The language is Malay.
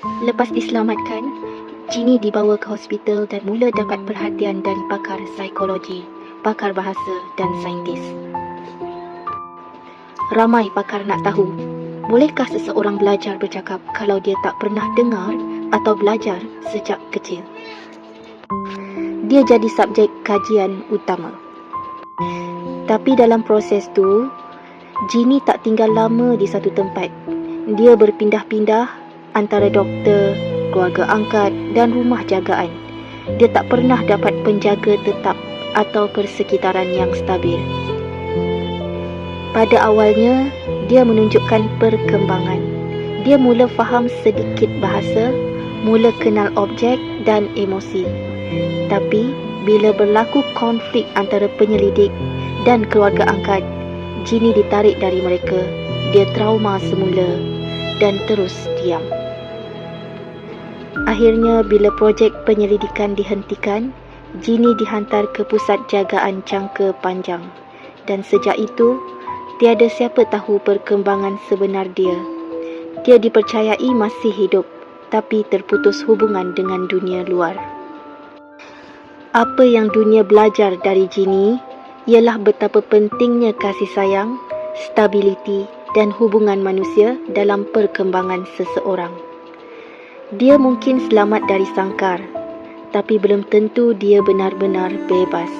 Lepas diselamatkan, Ginny dibawa ke hospital dan mula dapat perhatian dari pakar psikologi, pakar bahasa dan saintis. Ramai pakar nak tahu, bolehkah seseorang belajar bercakap kalau dia tak pernah dengar atau belajar sejak kecil? Dia jadi subjek kajian utama. Tapi dalam proses tu, Ginny tak tinggal lama di satu tempat. Dia berpindah-pindah antara doktor, keluarga angkat dan rumah jagaan. Dia tak pernah dapat penjaga tetap atau persekitaran yang stabil. Pada awalnya, dia menunjukkan perkembangan. Dia mula faham sedikit bahasa, mula kenal objek dan emosi. Tapi, bila berlaku konflik antara penyelidik dan keluarga angkat, Ginny ditarik dari mereka. Dia trauma semula dan terus diam. Akhirnya, bila projek penyelidikan dihentikan, Ginny dihantar ke pusat jagaan jangka panjang. Dan sejak itu, tiada siapa tahu perkembangan sebenar dia. Dia dipercayai masih hidup, tapi terputus hubungan dengan dunia luar. Apa yang dunia belajar dari Ginny ialah betapa pentingnya kasih sayang, stabiliti dan hubungan manusia dalam perkembangan seseorang. Dia mungkin selamat dari sangkar, tapi belum tentu dia benar-benar bebas.